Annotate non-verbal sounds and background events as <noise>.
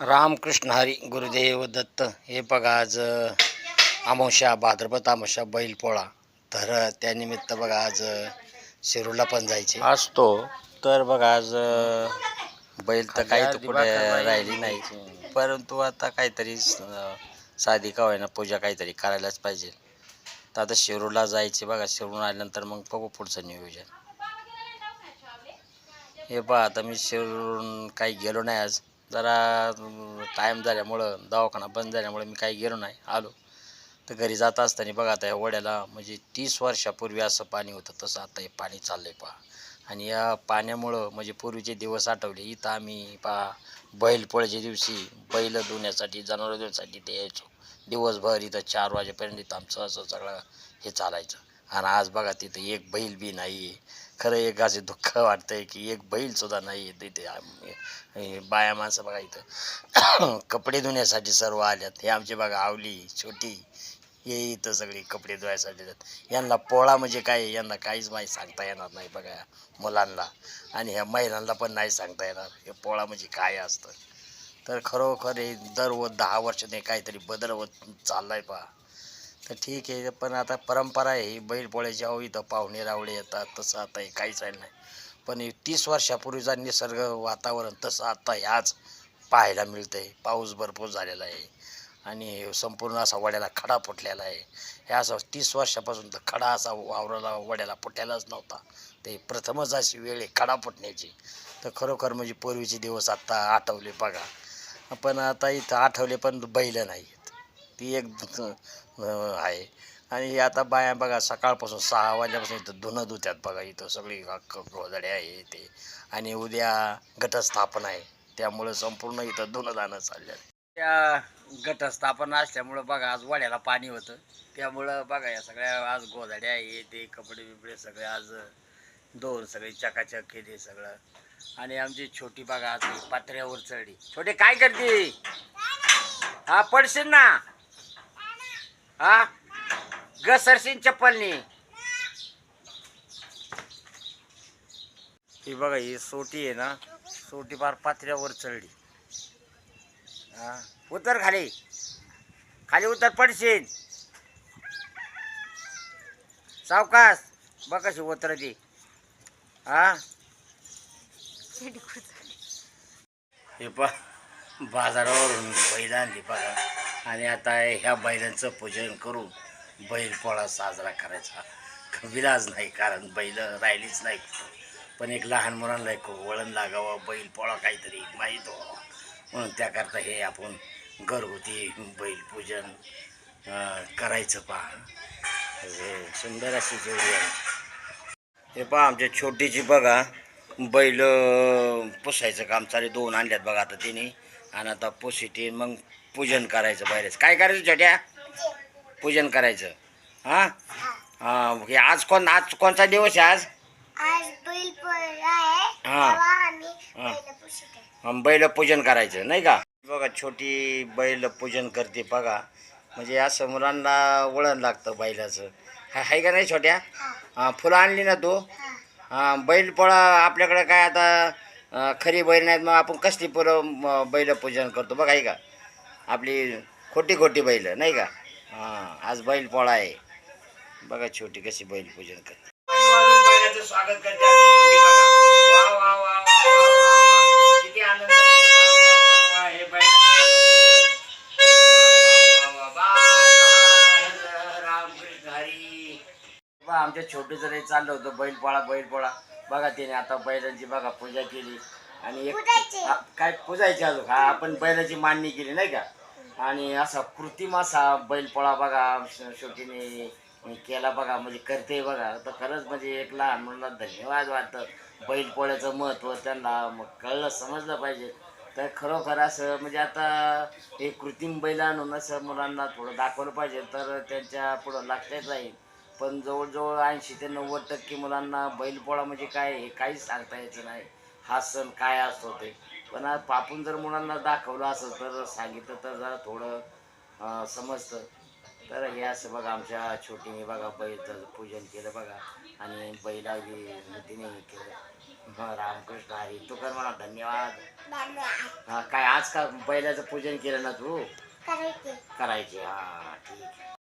रामकृष्ण हरी गुरुदेव दत्त हे बघा आज अमावस्या भाद्रपद अमावस्या बैल पोळा. तर त्यानिमित्त बघा आज शिरूरला पण जायचे. असतो. तर बघा आज बैल तर काही राहिली नाही. परंतु आता काहीतरी साधी का होईना पूजा काहीतरी करायलाच पाहिजे. तर आता शिरूरला जायचे बघा. शिरूर आल्यानंतर मग बघू पुढचं नियोजन. हे पहा आता मी शिरून काही गेलो नाही आज. जरा टाईम झाल्यामुळं दवाखाना बंद झाल्यामुळे मी काही गेलो नाही आलो. तर घरी जात असताना बघा आता या ओढ्याला म्हणजे तीस वर्षापूर्वी असं पाणी होतं तसं आता हे पाणी चाललं आहे पहा. आणि या पाण्यामुळं म्हणजे पूर्वीचे दिवस आठवले इथं आम्ही पहा बैलपोळ्याच्या दिवशी बैल धुण्यासाठी जनावर धुण्यासाठी ते यायचो. दिवसभर इथं चार वाजेपर्यंत इथं आमचं असं सगळं हे चालायचं. आणि आज बघा तिथं एक बैल बी नाही खरं एक असे दुःख वाटतंय की एक बैलसुद्धा नाही तिथे. बाया माणसं बघा इथं. <coughs> कपडे धुण्यासाठी सर्व आल्यात. हे आमचे बघा आवली छोटी हे इथं सगळी कपडे धुवायसाठी येतात. यांना पोळा म्हणजे काय यांना काहीच माहीत सांगता येणार नाही बघा मुलांना. आणि ह्या महिलांना पण नाही सांगता येणार. हे पोळा म्हणजे काय असतं? तर खरोखर हे दर व दहा वर्षाने काहीतरी बदल होत चाललाय पहा. तर ठीक आहे पण आता परंपरा आहे ही बैलपोळ्याची अहो इथं पाहुणे रावळे येतात तसं आता हे काहीच राहिलं नाही. पण हे तीस वर्षापूर्वीचा निसर्ग वातावरण तसं आता ह्याच पाहायला मिळतं आहे पाऊस भरपूर झालेला आहे. आणि संपूर्ण असा वड्याला खडा फुटलेला आहे. हे असं तीस वर्षापासून तर खडा असा वावराला वड्याला फुटायलाच नव्हता. ते प्रथमच अशी वेळ आहे खडा फुटण्याची. तर खरोखर म्हणजे पूर्वीचे दिवस आत्ता आठवले बघा. पण आता इथं आठवले पण बैल नाही. ती एक आहे. आणि हे आता बाया बघा सकाळपासून सहा वाजल्यापासून इथं धुणं धुत्यात बघा इथं सगळी गोधडे आहे ते आणि उद्या घटस्थापना आहे. त्यामुळं संपूर्ण इथं धुणं जाणं चाललं त्या घटस्थापना असल्यामुळं बघा आज वाड्याला पाणी होतं. त्यामुळं बघा या सगळ्या आज गोधड्या हे ते कपडे बिपडे सगळे आज दोन सगळे चकाचक केले सगळं. आणि आमची छोटी बघा आज पातळ्यावर पात्र्यावर चढली. छोटे काय करते? हा पडशील ना? हा? घसरशील चप्पलनी ही बघा ही सोटी आहे ना सोटी फार पात्र्यावर चढली. हा? उतर खाली. खाली उतर पडशील. सावकाश बघ कशी उतरती. हा? हे पा बाजारावरून बैल आणली बघा आणि आता ह्या बैलांचं पूजन करून बैलपोळा साजरा करायचा. विलाज नाही कारण बैल राहिलीच नाही पण एक लहान मुलांना एक वळण लागावं बैलपोळा काहीतरी माहीत व्हावं. म्हणून त्याकरता हे आपण घरगुती बैलपूजन करायचं पहा. सुंदर अशी जोडी आहे. हे पहा आमच्या छोटीची बघा. बैल पुसायचं काम चालेल दोन आणल्यात बघा आता तिने. आणि आता पुसिटी मग पूजन करायचं बाहेरच. काय करायचं छोट्या? पूजन करायचं. हां? हां हे आज कोण आज कोणता दिवस आहे आज? आज बैल पोळा आहे. हा. तेव्हा आम्ही हा. बैल पुसत आहे. अं, बैल पूजन करायचं नाही का? बघा छोटी बैल पूजन करते बघा. म्हणजे असं मुलांना वळण लागतं बैलाचं. हा आहे का नाही छोट्या? हा. हां फुलं आणली ना तू? हा. हां बैल पोळा आपल्याकडे काय आता अं, खरी बैल नाहीत मग आपण कसली फुलं म, बैल पूजन करतो? बघा आहे का? आपली खोटी खोटी बैल नाही का? हां. आज बैल पोळा आहे. बघा छोटी कशी बैल पूजन करते. स्वागत छोटी. किती आनंद हे आमच्या छोटूचं रे चाललं होतं. बैलपोळा बैलपोळा बघा त्याने आता बैलांची बघा पूजा केली. आणि एक काय पूजायची अजून? हा आपण बैलाची मांडणी केली नाही का? आणि असा कृत्रिम असा बैलपोळा बघा श- शेवटीने केला बघा म्हणजे करते बघा. तर खरंच म्हणजे एक लहान मुलांना धन्यवाद वाटतं. बैलपोळ्याचं महत्त्व त्यांना मग कळलं समजलं पाहिजे. तर खरोखर असं म्हणजे आता हे कृत्रिम बैल आणून असं मुलांना थोडं दाखवलं पाहिजे तर त्यांच्या पुढं लागतेच राहील. पण जवळजवळ ऐंशी ते नव्वद टक्के मुलांना बैलपोळा म्हणजे काय हे काहीच सांगता यायचं नाही. हा सण काय असतो ते. पण आज आपण जर मुलांना दाखवलं असं तर सांगितलं तर जरा थोडं समजतं. तर हे असं बघा आमच्या छोटीने बघा बैलाचं पूजन केलं बघा. आणि बैलाची तिने हे केलं. रामकृष्ण हरी तू कर म्हणा धन्यवाद. हा काय आज का बैलाचं पूजन केलं ना तू? करायचे. हा ठीक